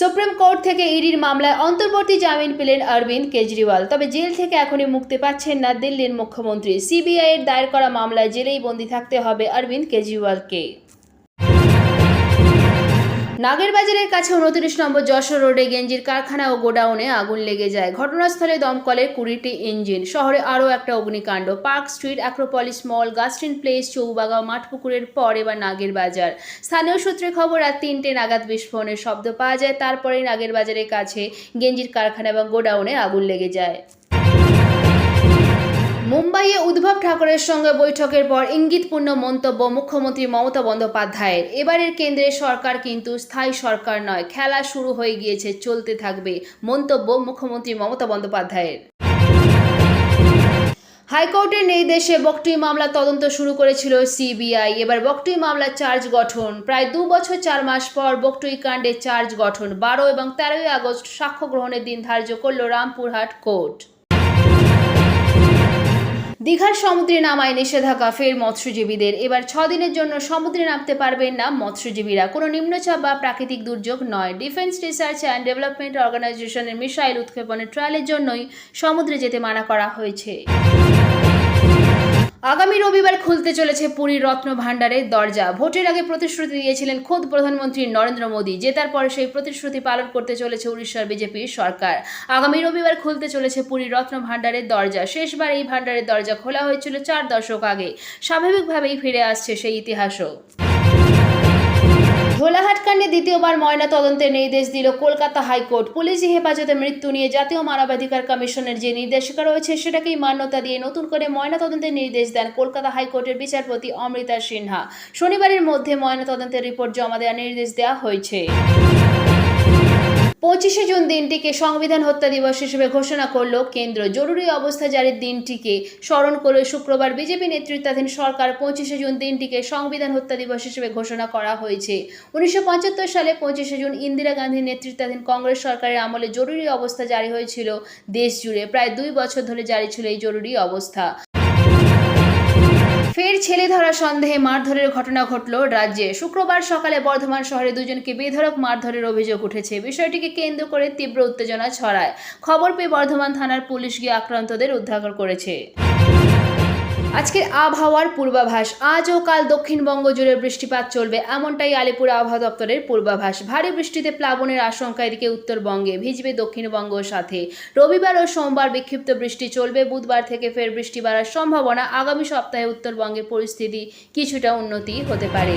Supreme court থেকে ইডির মামলায় অন্তর্বর্তী জামিন পেলেন অরবিন্দ কেজরিওয়াল। তবে জেল থেকে এখনই মুক্তি পাচ্ছেন না দিল্লির মুখ্যমন্ত্রী। সিবিআইয়ের দায়ের করা মামলায় জেলেই বন্দি থাকতে হবে অরবিন্দ কেজরিওয়ালকে। নাগেরবাজারের কাছে উনত্রিশ নম্বর যশোর রোডে গেঞ্জির কারখানা ও গোডাউনে আগুন লেগে যায়। ঘটনাস্থলে দমকলের কুড়িটি ইঞ্জিন। শহরে আরও একটা অগ্নিকাণ্ড। Park Street Acropolis Mall Gastin Place Chowbaga, মাঠপুকুরের পর এবার নাগেরবাজার। স্থানীয় সূত্রে খবর, রাত তিনটে নাগাদ বিস্ফোরণের শব্দ পাওয়া যায়। তারপরেই নাগেরবাজারের কাছে গেঞ্জির কারখানা এবং গোডাউনে আগুন লেগে যায়। মুম্বাইয়ে উদ্ভব ঠাকুরের সঙ্গে বৈঠকের পর ইঙ্গিতপূর্ণ মন্তব্য মুখ্যমন্ত্রী মমতা বন্দ্যোপাধ্যায়ের। এবারের কেন্দ্রের সরকার কিন্তু স্থায়ী সরকার নয়, খেলা শুরু হয়ে গিয়েছে, চলতে থাকবে মন্তব্য মুখ্যমন্ত্রী মমতা বন্দ্যোপাধ্যায়ের। হাইকোর্টের নির্দেশে বকটুই মামলা তদন্ত শুরু করেছিল সিবিআই। এবার বকটুই মামলার চার্জ গঠন। প্রায় দু বছর চার মাস পর বকটুই কাণ্ডে চার্জ গঠন। বারো এবং তেরোই আগস্ট সাক্ষ্য গ্রহণের দিন ধার্য করল রামপুরহাট কোর্ট। দীঘার সমুদ্রে নামায় নিষেধাজ্ঞা ফের মৎস্যজীবীদের। এবার দিনের জন্য সমুদ্রে নামতে পারবেন না মৎস্যজীবীরা। কোনো নিম্নচাপ বা প্রাকৃতিক দুর্যোগ নয়। ডিফেন্স রিসার্চ অ্যান্ড ডেভেলপমেন্ট অর্গানাইজেশনের মিসাইল উৎক্ষেপণের ট্রায়ালের জন্যই সমুদ্রে যেতে মানা করা হয়েছে। আগামী রবিবার খুলতে চলেছে পুরীর রত্ন ভাণ্ডারের দরজা। ভোটের আগে প্রতিশ্রুতি দিয়েছিলেন খোদ প্রধানমন্ত্রী নরেন্দ্র মোদী, জেতার পরে সেই প্রতিশ্রুতি পালন করতে চলেছে উড়িষ্যার বিজেপির সরকার। আগামী রবিবার খুলতে চলেছে পুরীর রত্ন ভাণ্ডারের দরজা। শেষবার এই ভাণ্ডারের দরজা খোলা হয়েছিল চার দশক আগে। স্বাভাবিকভাবেই ফিরে আসছে সেই ইতিহাসও। কাণ্ডে দ্বিতীয়বার ময়না তদন্তের নির্দেশ দিল কলকাতা হাইকোর্ট। পুলিশি হেফাজতে মৃত্যু নিয়ে জাতীয় মানবাধিকার কমিশনের যে নির্দেশিকা রয়েছে, সেটাকেই মান্যতা দিয়ে নতুন করে ময়না তদন্তের নির্দেশ দেন কলকাতা হাইকোর্টের বিচারপতি অমৃতা সিনহা। শনিবারের মধ্যে ময়না তদন্তের রিপোর্ট জমা দেওয়ার নির্দেশ দেওয়া হয়েছে। পঁচিশে জুন দিনটিকে সংবিধান হত্যা দিবস হিসেবে ঘোষণা করল কেন্দ্র জরুরি অবস্থা জারির দিনটিকে স্মরণ করে শুক্রবার বিজেপি নেতৃত্বাধীন সরকার পঁচিশে জুন দিনটিকে সংবিধান হত্যা দিবস হিসেবে ঘোষণা করা হয়েছে। উনিশশো পঁচাত্তর সালে পঁচিশে জুন ইন্দিরা গান্ধীর নেতৃত্বাধীন কংগ্রেস সরকারের আমলে জরুরি অবস্থা জারি হয়েছিল। দেশ জুড়ে প্রায় দুই বছর ধরে জারি ছিল এই জরুরি অবস্থা। ফের ছেলে ধরা সন্দেহে মারধরের ঘটনা ঘটল রাজ্যে। শুক্রবার সকালে বর্ধমান শহরে দুজনকে বেধরক মারধরের অভিযোগ উঠেছে। বিষয়টিকে কেন্দ্র করে তীব্র উত্তেজনা ছড়ায়। খবর পেয়ে বর্ধমান থানার পুলিশ গিয়ে আক্রান্তদের উদ্ধার করেছে। আজকের আবহাওয়ার পূর্বাভাস আজ ও কাল দক্ষিণবঙ্গ জুড়ে বৃষ্টিপাত চলবে, এমনটাই আলিপুর আবহাওয়া দপ্তরের পূর্বাভাস। ভারী বৃষ্টিতে প্লাবনের আশঙ্কা এদিকে উত্তরবঙ্গে, ভিজবে দক্ষিণবঙ্গ সাথে। রবিবার ও সোমবার বিক্ষিপ্ত বৃষ্টি চলবে, বুধবার থেকে ফের বৃষ্টি বাড়ার সম্ভাবনা। আগামী সপ্তাহে উত্তরবঙ্গে পরিস্থিতি কিছুটা উন্নতি হতে পারে।